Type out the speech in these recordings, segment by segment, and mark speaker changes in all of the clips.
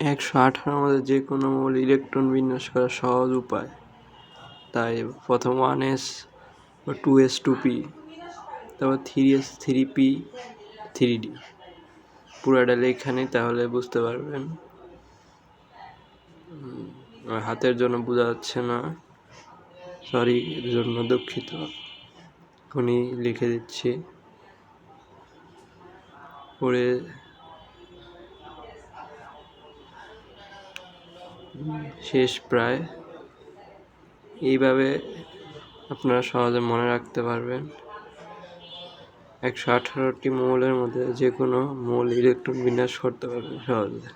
Speaker 1: একশো আঠারো আমাদের যে কোনো মৌল ইলেকট্রন বিন্যাস করার সহজ উপায়। তাই প্রথম ওয়ান এস বা টু এস টু পি তারপর three S three P three D পুরাটা লেখানি তাহলে বুঝতে পারবেন। হাতের জন্য বোঝা যাচ্ছে না। সরি এর জন্য দুঃখিত। উনি লিখে দিচ্ছি। পরে শেষ প্রায়। এইভাবে আপনারা সহজে মনে রাখতে পারবেন। একশো আঠারোটি মৌলের মধ্যে যে কোনো মৌল ইলেকট্রন বিন্যাস করতে পারবেন সহজে।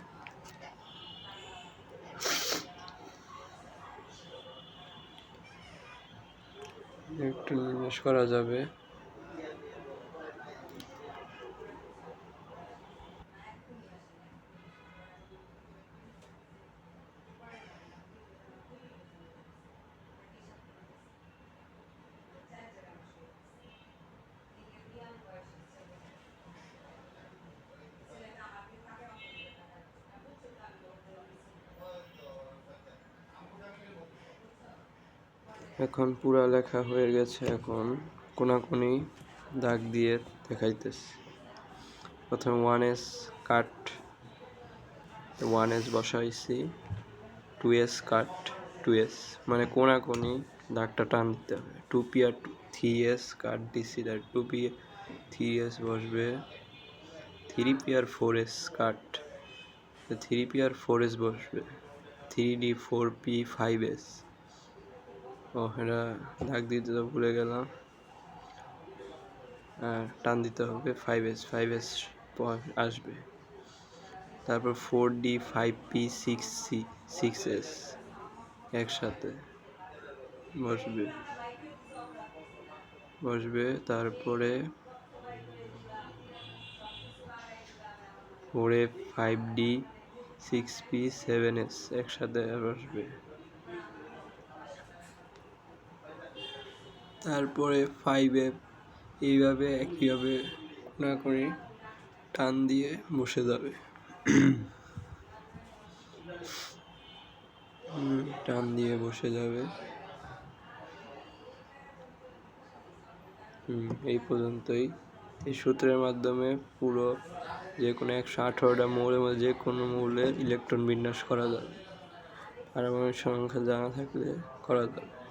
Speaker 1: ইলেকট্রন বিন্যাস করা যাবে। এখন পুরা লেখা হয়ে গেছে এখন কোনাকুনি দাগ দিয়ে দেখাইতেছি। প্রথমে one S cut one S বসাইছি two S cut two S মানে কোনাকুনি দাগটা টান দিতে হবে। টু পি আর থ্রি এস কাট দিছি তার টু পি থ্রি এস বসবে। থ্রি পি আর four S cut three P আর ফোর এস বসবে। Three D four P five S ও, এটা দাগ দিতে তো ভুলে গেলাম। আর টান দিতে হবে ফাইভ এস ফাইভ এস আসবে। তারপর four D five P six C six S একসাথে বসবে। বসবে, তারপরে ফোরে five D six P seven S একসাথে বসবে। তারপরে ফাইভে এইভাবে একইভাবে না করে টান দিয়ে বসে যাবে। টান দিয়ে বসে যাবে। এই পর্যন্তই। এই সূত্রের মাধ্যমে পুরো যে কোনো একশো আঠারোটা মৌলের মধ্যে যে কোনো মৌলের ইলেকট্রন বিন্যাস করা যাবে। পারমাণবিক সংখ্যা জানা থাকলে করা যাবে।